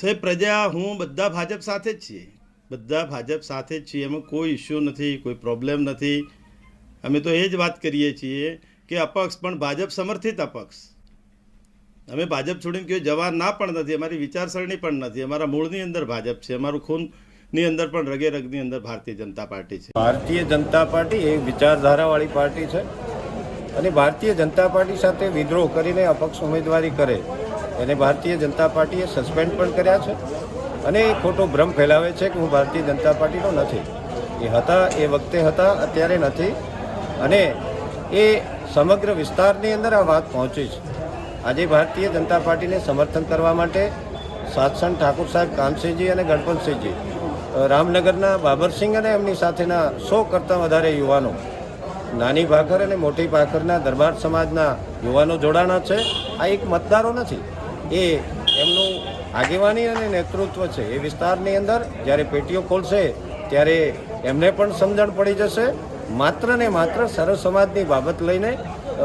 સાહેબ, પ્રજા, હું બધા ભાજપ સાથે જ છીએ. બધા ભાજપ સાથે જ છીએ. એમાં કોઈ ઇસ્યુ નથી, કોઈ પ્રોબ્લેમ નથી. અમે તો એ જ વાત કરીએ છીએ કે અપક્ષ પણ ભાજપ સમર્થિત અપક્ષ. અમે ભાજપ છોડીને કોઈ જવા ના પણ નથી, અમારી વિચારસરણી પણ નથી. અમારા મૂળની અંદર ભાજપ છે. અમારું ખૂનની અંદર પણ રગે રગની અંદર ભારતીય જનતા પાર્ટી છે. ભારતીય જનતા પાર્ટી એ વિચારધારાવાળી પાર્ટી છે અને ભારતીય જનતા પાર્ટી સાથે વિદ્રોહ કરીને અપક્ષ ઉમેદવારી કરે. એને ભારતીય જનતા પાર્ટીએ સસ્પેન્ડ પણ કર્યા છે. અને એ ખોટો ભ્રમ ફેલાવે છે કે હું ભારતીય જનતા પાર્ટીનો નથી. એ હતા, એ વખતે હતા, અત્યારે નથી. અને એ સમગ્ર વિસ્તારની અંદર આ વાત પહોંચી છે. આજે ભારતીય જનતા પાર્ટીને સમર્થન કરવા માટે સાતસણ ઠાકુર સાહેબ કાનસિંહજી અને ગણપતસિંહજી રામનગરના બાબરસિંહ અને એમની સાથેના સો કરતાં વધારે યુવાનો, નાની ભાખર અને મોટી ભાખરના દરબાર સમાજના યુવાનો જોડાણા છે. આ એક મતદારો નથી. એ એમનું આગેવાની અને નેતૃત્વ છે. એ વિસ્તારની અંદર જ્યારે પેટીઓ ખોલશે, ત્યારે એમને પણ સમજણ પડી જશે. માત્ર ને માત્ર સર્વ સમાજની બાબત લઈને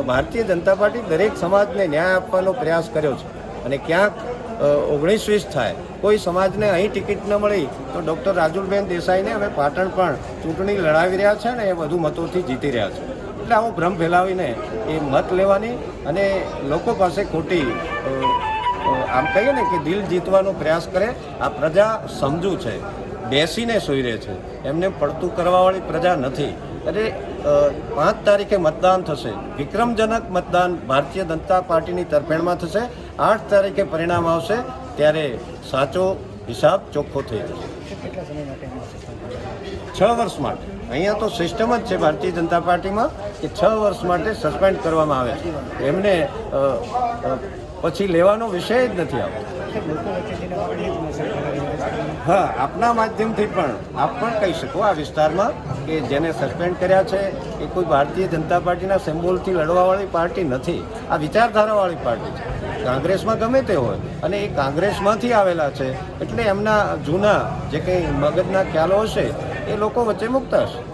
ભારતીય જનતા પાર્ટી દરેક સમાજને ન્યાય આપવાનો પ્રયાસ કર્યો છે. અને ક્યાંક ઓગણીસ વીસ થાય, કોઈ સમાજને અહીં ટિકિટ ન મળી, તો ડૉક્ટર રાજુલબેન દેસાઈને હવે પાટણ પણ ચૂંટણી લડાવી રહ્યા છે ને એ વધુ મતોથી જીતી રહ્યા છે. એટલે આવો ભ્રમ ફેલાવીને એ મત લેવાની અને લોકો પાસે ખોટી આમ કહીએ ને કે દિલ જીતવાનો પ્રયાસ કરે આ પ્રજા સમજુ છે બેસીને સુઈ રહે છે. એમને પડતું કરવાવાળી પ્રજા નથી. એટલે પાંચ તારીખે મતદાન થશે. વિક્રમજનક મતદાન ભારતીય જનતા પાર્ટીની તરફેણમાં થશે. આઠ તારીખે પરિણામ આવશે. ત્યારે સાચો હિસાબ ચોખ્ખો થઈ જશે. છ વર્ષ માટે. અહીંયા તો સિસ્ટમ જ છે ભારતીય જનતા પાર્ટીમાં કે છ વર્ષ માટે સસ્પેન્ડ કરવામાં આવે છે એમને પછી લેવાનો વિષય જ નથી આવતો. હા, આપના માધ્યમથી પણ આપ પણ કહી શકો આ વિસ્તારમાં કે જેને સસ્પેન્ડ કર્યા છે, એ કોઈ ભારતીય જનતા પાર્ટીના સિમ્બોલથી લડવાવાળી પાર્ટી નથી. આ વિચારધારાવાળી પાર્ટી છે. કોંગ્રેસમાં ગમે તે હોય, અને એ કોંગ્રેસમાંથી આવેલા છે, એટલે એમના જૂના જે કંઈ મગજના ખ્યાલો હશે, એ લોકો વચ્ચે મુકતા હશે.